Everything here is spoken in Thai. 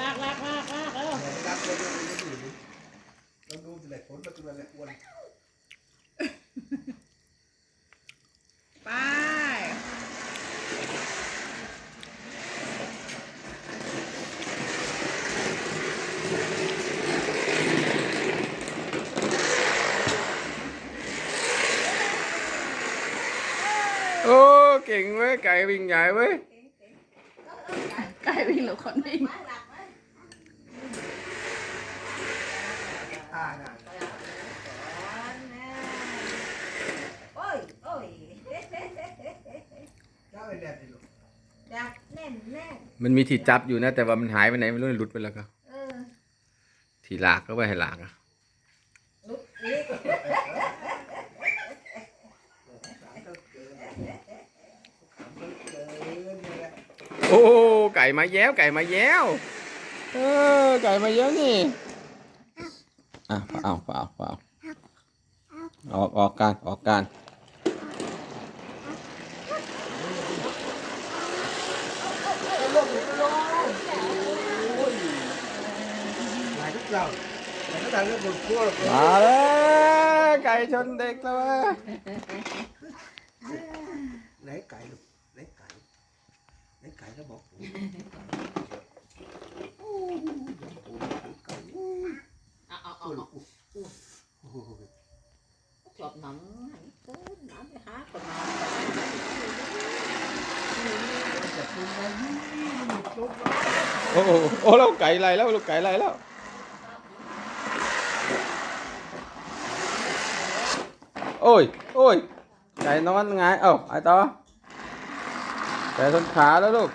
ลากลากลากลากเออรักเลยไม่ดีเราดูแต่ผลปัจจุบันเลยอ้วนไปโอ้เก่งเว้ยไก่วิ่งใหญ่เว้ยไก่วิ่งหรือคนวิ่งอ่าน่ะโอ้ยโอ้ยเจ้าไอ้แดดดิลูก ดักแน่นแน่นมันมีที่จับอยู่นะ แต่ว่ามันหายไปไหนไม่รู้หลุดไปแล้วก็เออที่หลากก็ไปให้ลากอะลุกอีกสามก็เกินสามก็เกินนี่แหละโอ้ไก่มาแย้ว ไก่มาแย้ว เออ ไก่มาแย้วนี่ อะเอาเอาเอาออกออกการออกการหลายทุกเราแต่ก็ต่างเรื่องบนครัวหรอกมาแล้วไก่ชนเด็กแล้วเว้ยไหนไก่ลูกไหนไก่ไหนไก่ก็บอกผมโอ้ยโอ้ยไก่โอ้ย เอาเอา โอ้ เอา ย เอา โอ้ย จบหนังหันเกินน้ำไปหาคนมาจะเป็นไงนี่ลูกโอ้โหโอ้แล้วไก่ไรแล้วลูกไก่ไรแล้วโอ้ยโอ้ยไก่นอนไงเอ้าไอ้ต่อไก่ชนขาแล้วลูก